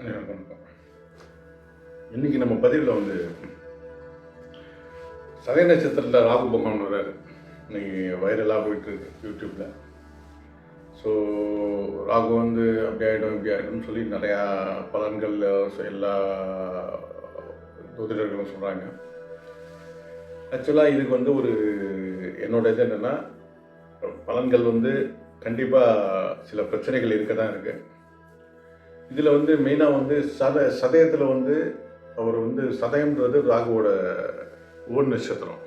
அனைவருக்கும் வணக்கம் இன்னைக்கு நம்ம பதிவில் வந்து சதய நட்சத்திரத்தில் ராகு பகவான் வர்றாரு. இன்னைக்கு வைரலாக போயிட்டு இருக்கு யூடியூப்பில் ஸோ ராகு வந்து அப்படி ஆகிடும் இப்படி ஆகிடும்னு சொல்லி நிறையா பலன்கள் எல்லா ஜோதிடர்களும் சொல்கிறாங்க ஆக்சுவலாக இதுக்கு வந்து ஒரு என்னோட இது என்னென்னா பலன்கள் வந்து கண்டிப்பாக சில பிரச்சனைகள் இருக்க. தான் இருக்குது இதில் வந்து மெயினாக வந்து சத சதயத்தில் வந்து அவர் வந்து சதயம்ன்றது ராகுவோட ஓன் நட்சத்திரம்.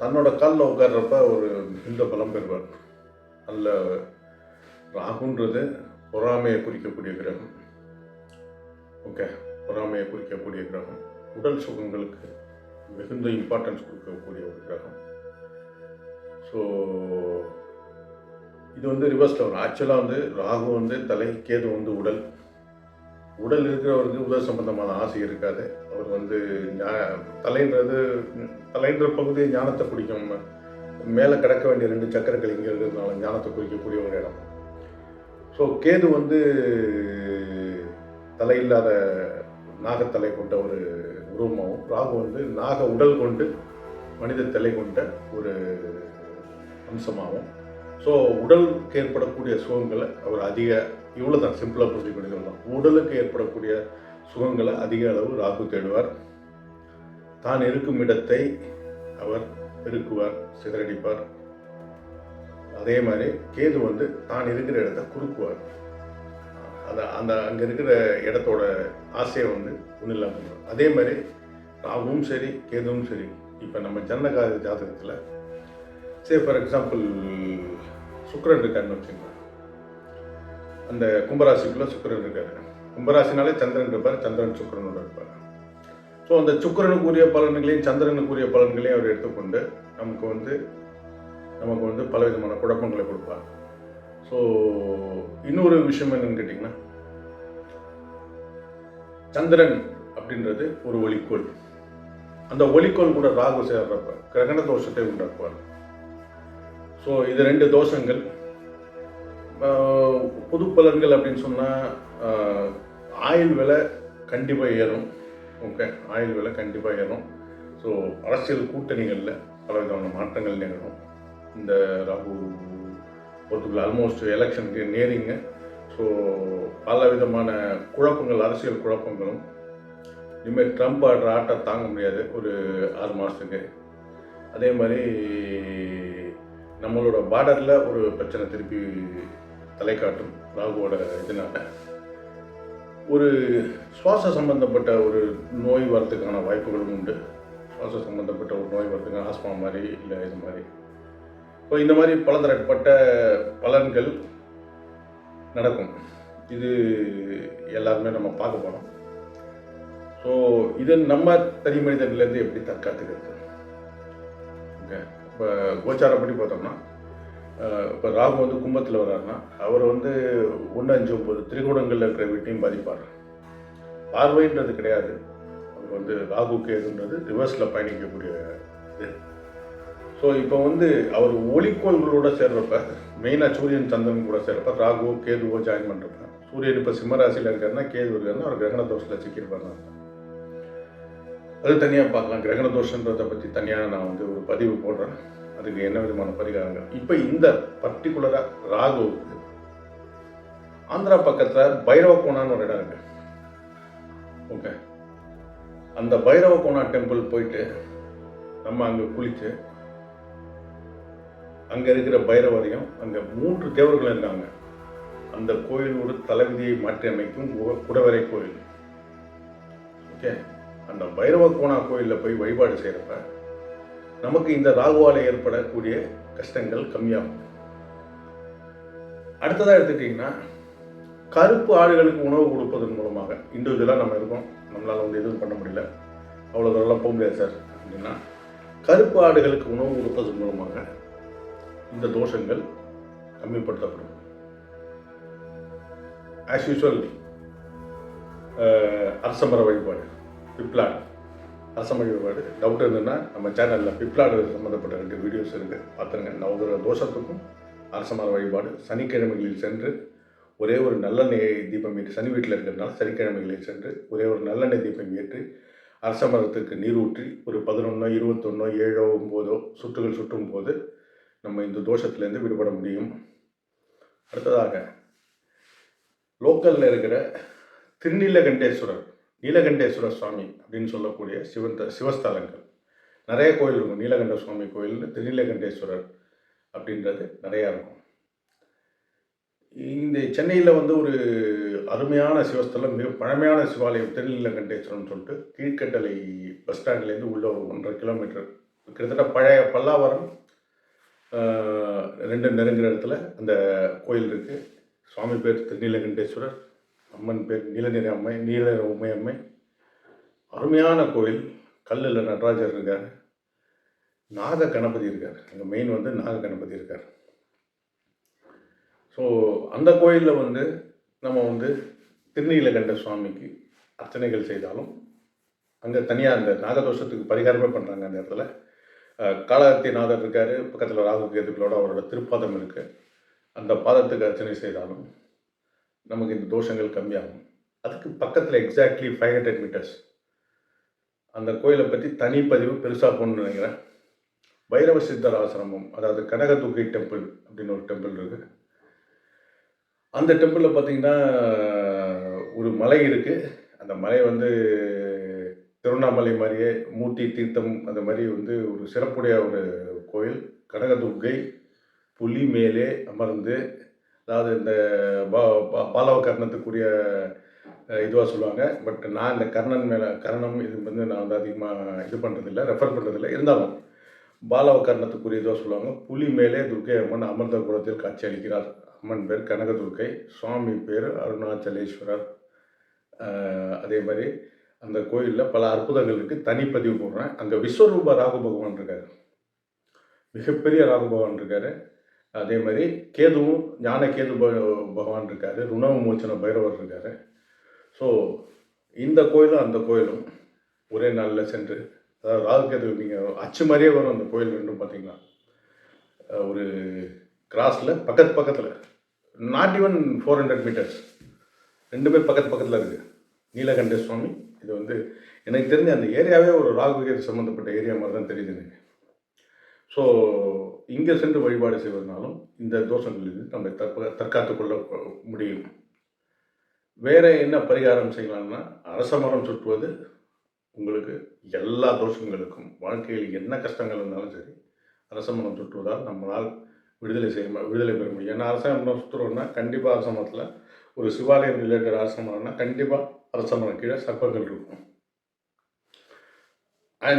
தன்னோட காலில் உட்கார்றப்ப ஒரு இந்த பலம் பெறுவார். நல்ல ராகுன்றது பொறாமையை குறிக்கக்கூடிய கிரகம். ஓகே பொறாமையை குறிக்கக்கூடிய கிரகம். உடல் சுகங்களுக்கு மிகுந்த இம்பார்ட்டன்ஸ் கொடுக்கக்கூடிய ஒரு கிரகம். ஸோ இது வந்து ரிவர்ஸில் வரும் ஆக்சுவலாக வந்து ராகு வந்து தலை கேது வந்து உடல். உடல் இருக்கிறவருக்கு உடல் சம்பந்தமான ஆசை இருக்காது. அவர் வந்து தலைன்றது தலைன்ற பகுதி ஞானத்தை பிடிக்கும் மேலே கிடக்க வேண்டிய ரெண்டு சக்கரங்கள் இங்கே இருக்கிறதுனால ஞானத்தை குறிக்கக்கூடிய ஒரு இடம். ஸோ கேது வந்து தலை இல்லாத நாகத்தலை கொண்ட ஒரு உருவமாகவும் ராகு வந்து நாக உடல் கொண்டு மனித தலை கொண்ட ஒரு அம்சமாகவும் ஸோ உடலுக்கு ஏற்படக்கூடிய சுகங்களை அவர் அதிக இவ்வளோ தான் சிம்பிளாக புரிஞ்சு சொல்லலாம் உடலுக்கு ஏற்படக்கூடிய சுகங்களை அதிக அளவு ராகு தேடுவார். தான் இருக்கும் இடத்தை அவர் பெருக்குவார் சிதறடிப்பார். அதே மாதிரி கேது வந்து தான் இருக்கிற இடத்த குறுக்குவார். அந்த அந்த அங்கே இருக்கிற இடத்தோட ஆசையை வந்து ஒன்றும் இல்லாமல் அதே மாதிரி ராகுவும் சரி கேதுவும் சரி. இப்போ நம்ம ஜனக ஜாதகத்தில் சே ஃபார் எக்ஸாம்பிள் சுக்கரன் இருக்காருன்னு வச்சுக்கோங்க. அந்த கும்பராசிக்குள்ளே சுக்கரன் இருக்காரு. கும்பராசினாலே சந்திரன் இருப்பார் சந்திரன் சுக்கரனோட இருப்பார். ஸோ அந்த சுக்கிரனுக்குரிய பலன்களையும் சந்திரனுக்குரிய பலன்களையும் அவர் எடுத்துக்கொண்டு நமக்கு வந்து நமக்கு வந்து பலவிதமான குழப்பங்களை கொடுப்பார். ஸோ இன்னொரு விஷயம் என்னன்னு கேட்டிங்கன்னா சந்திரன் அப்படின்றது ஒரு ஒளிக்கோள். அந்த ஒலிக்கோள் கூட ராகு சேர்றப்ப கிரகண தோஷத்தை உண்டாக்குவார். ஸோ இது ரெண்டு தோஷங்கள். புது பலன்கள் அப்படின்னு சொன்னால் ஆயில் விலை கண்டிப்பாக ஏறும். ஓகே ஆயில் விலை கண்டிப்பாக ஏறும். ஸோ அரசியல் கூட்டணிகளில் பலவிதமான மாற்றங்கள் நிகழும். இந்த ராகு பொறுத்துக்குள்ள ஆல்மோஸ்ட் எலெக்ஷனுக்கு நேரிங்க. ஸோ பல விதமான குழப்பங்கள் அரசியல் குழப்பங்களும். இனிமேல் ட்ரம்ப் ஆடுற ஆட்டை தாங்க முடியாது. ஒரு ஆறு மாதத்துக்கு அதே மாதிரி நம்மளோட பார்டரில் ஒரு பிரச்சனை திருப்பி தலை காட்டும் ராகுவோட இதனால். ஒரு சுவாச சம்பந்தப்பட்ட ஒரு நோய் வரத்துக்கான வாய்ப்புகளும் உண்டு. சுவாச சம்பந்தப்பட்ட ஒரு நோய் வரதுக்கான ஆஸ்மா மாதிரி இல்லை இது மாதிரி. இப்போ இந்த மாதிரி பலதரப்பட்ட பலன்கள் நடக்கும். இது எல்லாருமே நம்ம பார்க்க போகிறோம் ஸோ இது நம்ம தனி மனிதன்லேருந்து எப்படி தற்காத்துக்கிறது? ஓகே. இப்போ கோச்சாரப்படி பார்த்தோம்னா இப்போ ராகு வந்து கும்பத்தில் வர்றாருன்னா அவர் வந்து ஒன்று அஞ்சு ஒம்பது திரிகோணங்களில் இருக்கிற வீட்டையும் பாதிப்பார். பார்வைன்றது கிடையாது. அவர் வந்து ராகு கேதுன்றது ரிவர்ஸில் பயணிக்கக்கூடிய இது. ஸோ இப்போ வந்து அவர் ஒளிக்கோள்களோட சேர்றப்ப மெயினாக சூரியன் சந்திரன் கூட சேர்றப்ப ராகுவோ கேதுவோ ஜாயின் பண்ணுறப்ப சூரியன் இப்போ சிம்மராசியில் இருக்காருன்னா கேது இருக்காருன்னா அவர் கிரகண தோஷத்தில் சிக்கியிருப்பாருன்னு அது தனியாக பார்க்கலாம். கிரகண தோஷன்றதை பற்றி தனியாக நான் வந்து ஒரு பதிவு போடுறேன். அதுக்கு என்ன விதமான பரிகாரங்கள்? இப்போ இந்த பர்டிகுலராக ராகுவுக்கு ஆந்திரா பக்கத்தில் பைரவ கோணான்னு ஒரு இடம் இருக்கு. ஓகே அந்த பைரவ கோணா டெம்பிள் போயிட்டு நம்ம அங்கே குளித்து அங்கே இருக்கிற பைரவரையும் அங்கே மூன்று தேவர்கள் இருந்தாங்க அந்த கோயிலோட தலைவிதியை மாற்றி அமைக்கும் குடவரை கோயில். ஓகே அந்த பைரவ கோணா கோயிலில் போய் வழிபாடு செய்கிறப்ப நமக்கு இந்த ராகுவால் ஏற்படக்கூடிய கஷ்டங்கள் கம்மியாகும். அடுத்ததாக எடுத்துக்கிட்டிங்கன்னா கருப்பு ஆடுகளுக்கு உணவு கொடுப்பதன் மூலமாக இண்டிவிஜுவலாக நம்ம இருக்கோம். நம்மளால் வந்து எதுவும் பண்ண முடியல. அவ்வளோ தூரம்லாம் போக முடியாது சார். அப்படின்னா கருப்பு ஆடுகளுக்கு உணவு கொடுப்பதன் மூலமாக இந்த தோஷங்கள் கம்மிப்படுத்தப்படும். ஆஸ் யூஸ்வல் அரசமர வழிபாடு. பிப்ளாட் அரசமர வழிபாடு டவுட் இருந்ததுன்னா நம்ம சேனலில் பிப்ளாடு சம்மந்தப்பட்ட ரெண்டு வீடியோஸ் இருக்குது பார்த்துருங்க. நவகிரக தோஷத்துக்கும் அரசமர வழிபாடு சனிக்கிழமைகளில் சென்று ஒரே ஒரு நல்லெண்ணெய் தீபம் ஏற்றி சனி வீட்டில் இருக்கிறதுனால சனிக்கிழமைகளில் சென்று ஒரே ஒரு நல்லெண்ணெய் தீபம் ஏற்றி அரச மரத்துக்கு நீர் ஊற்றி ஒரு பதினொன்றோ இருபத்தொன்னோ ஏழோ ஒம்போதோ சுற்றுகள் சுற்றும் போது நம்ம இந்த தோஷத்துலேருந்து விடுபட முடியும். அடுத்ததாக லோக்கலில் இருக்கிற திருநீலகண்டேஸ்வரர். நீலகண்டேஸ்வரர் சுவாமி அப்படின்னு சொல்லக்கூடிய சிவந்த சிவஸ்தலங்கள். நிறைய கோயில் இருக்கும். நீலகண்ட சுவாமி கோயில் திருநீலகண்டேஸ்வரர் அப்படின்றது நிறையா இருக்கும். இந்த சென்னையில் வந்து ஒரு அருமையான சிவஸ்தலம் மிக பழமையான சிவாலயம் திருநீலகண்டேஸ்வரம்னு சொல்லிட்டு கீழ்கட்டளை பஸ் ஸ்டாண்ட்லேருந்து உள்ள ஒரு ஒன்றரை கிலோமீட்டர். கிட்டத்தட்ட பழைய பல்லாவரம் ரெண்டு நெருங்குற இடத்துல அந்த கோயில் இருக்குது சுவாமி பேர் திருநீலகண்டேஸ்வரர். அம்மன் பேர் நீலநிற அம்மை நீலநிற உமை அம்மை. அருமையான கோயில். கல்லில் நடராஜர் இருக்கார். நாக கணபதி இருக்கார். அங்கே மெயின் வந்து நாக கணபதி இருக்கார். ஸோ அந்த கோயிலில் வந்து நம்ம வந்து திருநீலகண்ட சுவாமிக்கு அர்ச்சனைகள் செய்தாலும் அங்கே தனியாக அந்த நாகதோஷத்துக்கு பரிகாரமே பண்ணுறாங்க அந்த இடத்துல. காலகத்தி நாதர் இருக்கார். பக்கத்தில் ராகு கேதுக்களோட அவரோட திருப்பாதம் இருக்குது அந்த பாதத்துக்கு அர்ச்சனை செய்தாலும் நமக்கு இந்த தோஷங்கள் கம்மியாகும். அதுக்கு பக்கத்தில் எக்ஸாக்ட்லி ஃபைவ் ஹண்ட்ரட் மீட்டர்ஸ் அந்த கோயிலை பற்றி தனி பதிவு பெருசாக போகணும்னு நினைக்கிறேன். வைரவ சித்தர் ஆசிரமம் அதாவது கனகதுர்கை டெம்பிள் அப்படின்னு ஒரு டெம்பிள் இருக்குது அந்த டெம்பிளில் பார்த்தீங்கன்னா ஒரு மலை இருக்குது அந்த மலை வந்து திருவண்ணாமலை மாதிரியே மூர்த்தி தீர்த்தம் அந்த மாதிரி வந்து ஒரு சிறப்புடைய ஒரு கோயில். கனகதுர்கை புலி மேலே அமர்ந்து அதாவது இந்த பா பா- பாலவ கர்ணத்துக்குரிய இதுவாக சொல்லுவாங்க. பட் நான் இந்த கர்ணன் மேலே கர்ணம் இது வந்து நான் வந்து அதிகமாக இது பண்ணுறதில்ல ரெஃபர் பண்ணுறதில்ல இருந்தாலும் பாலவ கர்ணத்துக்குரிய இதுவாக சொல்லுவாங்க. புலி மேலே துர்க்கை அம்மன் அமர்ந்த குலத்தில் காட்சி அளிக்கிறார். அம்மன் பேர் கனக துர்க்கை சுவாமி பேர் அருணாச்சலேஸ்வரர். அதே மாதிரி அந்த கோயிலில் பல அற்புதங்கள் இருக்குது தனிப்பதிவு போடுறேன். அங்கே விஸ்வரூப ராகு பகவான் இருக்கார். மிகப்பெரிய ராகு பகவான் இருக்கார். அதே மாதிரி கேதுவும் ஞான கேது ப- பகவான் இருக்கார் ருணவ மோச்சன பைரவர் இருக்கார். ஸோ இந்த கோயிலும் அந்த கோயிலும் ஒரே நாளில் சென்று அதாவது ராகுகேது நீங்கள் அச்சு மாதிரியே வரும் அந்த கோயில் ரெண்டும் பார்த்தீங்கன்னா ஒரு கிராஸில் பக்கத்து பக்கத்தில் not even four hundred meters ரெண்டுமே பக்கத்து பக்கத்தில் இருக்குது நீலகண்ட சுவாமி இது வந்து எனக்கு தெரிஞ்ச அந்த ஏரியாவே ஒரு ராகுகேது சம்மந்தப்பட்ட ஏரியா மாதிரி தான் தெரியுது எனக்கு. ஸோ இங்கே சென்று வழிபாடு செய்வதனாலும் இந்த தோஷங்களிலிருந்து நம்மை தற்ப தற்காத்து கொள்ள முடியும். வேற என்ன பரிகாரம் செய்யலாம்னா அரச மரம் சுற்றுவது உங்களுக்கு எல்லா தோஷங்களுக்கும் வாழ்க்கையில் என்ன கஷ்டங்கள் இருந்தாலும் சரி அரச மரம் சுற்றுவதால் நம்மளால் விடுதலை செய்ய விடுதலை பெற முடியும். ஏன்னா அரச மரம் சுற்றுறோம்னா கண்டிப்பாக அரச மரத்தில் ஒரு சிவாலயம் ரிலேட்டட் அரச மரம்னா கண்டிப்பாக அரச மரம் கீழே சர்ப்பங்கள் இருக்கும்.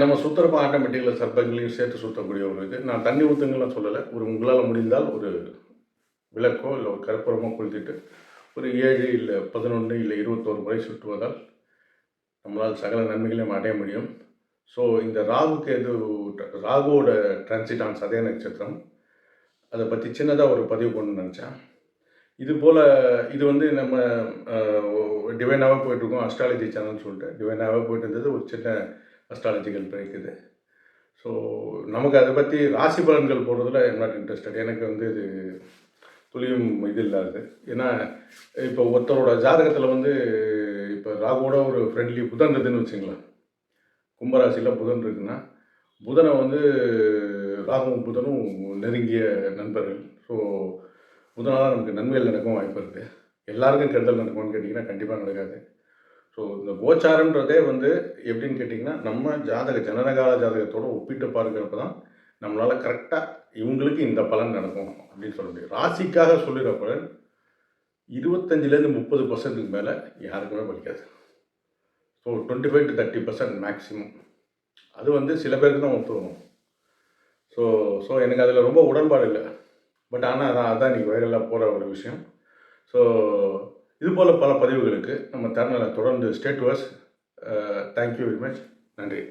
நம்ம சுற்றுறப்ப ஆட்டோமேட்டிக்கில் சர்ப்பங்களையும் சேர்த்து சுற்றக்கூடிய ஒரு இது நான் தண்ணி ஊற்றுங்கலாம் சொல்லலை. ஒரு உங்களால் முடிந்தால் ஒரு விளக்கோ இல்லை ஒரு கற்பூரமோ கொளுத்திட்டு ஒரு ஏழு இல்லை பதினொன்று இல்லை இருபத்தோரு முறை சுற்றுவதால் நம்மளால் சகல நன்மைகளையும் அடைய முடியும். ஸோ இந்த ராகுக்கு எது ராகுவோட டிரான்சிட் சதய நட்சத்திரம். அதை பற்றி சின்னதாக ஒரு பதிவு கொண்டு நினச்சேன். இது போல் இது வந்து நம்ம டிவைனாகவே போயிட்டுருக்கோம் அஸ்ட்ராலஜி சேனல்னு சொல்லிட்டு டிவைனாகவே போயிட்டு இருந்தது. ஒரு சின்ன அஸ்ட்ராலஜிக்கல் பிரேக் ஸோ நமக்கு அதை பற்றி ராசி பலன்கள் போடுறதுல நாட் இன்ட்ரெஸ்டட் எனக்கு வந்து இது துளியும் இது இல்லாது ஏன்னா இப்போ ஒருத்தரோட ஜாதகத்தில் வந்து இப்போ ராகுவோட ஒரு ஃப்ரெண்ட்லி புதன் இருக்குதுன்னு வச்சுங்களேன். கும்பராசியில் புதன் இருக்குன்னா புதனை வந்து ராகுவும் புதனும் நெருங்கிய நண்பர்கள். ஸோ புதனால் நமக்கு நன்மைகள் நடக்கவும் வாய்ப்பு இருக்குது எல்லாருக்கும் கெடுதல் நடக்கும்னு கேட்டிங்கன்னா கண்டிப்பாக நடக்காது. ஸோ இந்த கோச்சாரன்றதே வந்து எப்படின்னு கேட்டிங்கன்னா நம்ம ஜாதக ஜனனகால ஜாதகத்தோடு ஒப்பிட்டு பார்க்குறப்ப தான் நம்மளால் கரெக்டாக இவங்களுக்கு இந்த பலன் நடக்கும் அப்படின்னு சொல்ல முடியும். ராசிக்காக சொல்லுகிற பலன் இருபத்தஞ்சிலேருந்து முப்பது பர்சன்ட்டுக்கு மேலே யாருக்குமே படிக்காது so twenty five to thirty percent maximum அது வந்து சில பேருக்கு தான் ஒத்துவோம் ஸோ ஸோ எனக்கு அதில் ரொம்ப உடன்பாடு இல்லை. பட் ஆனால் அதான் அதான் இன்றைக்கி வைரலாக போகிற ஒரு விஷயம். ஸோ இது போல் பல பதிவுகளுக்கு நம்ம தரநிலை தொடர்ந்து state was thank you very much நன்றி.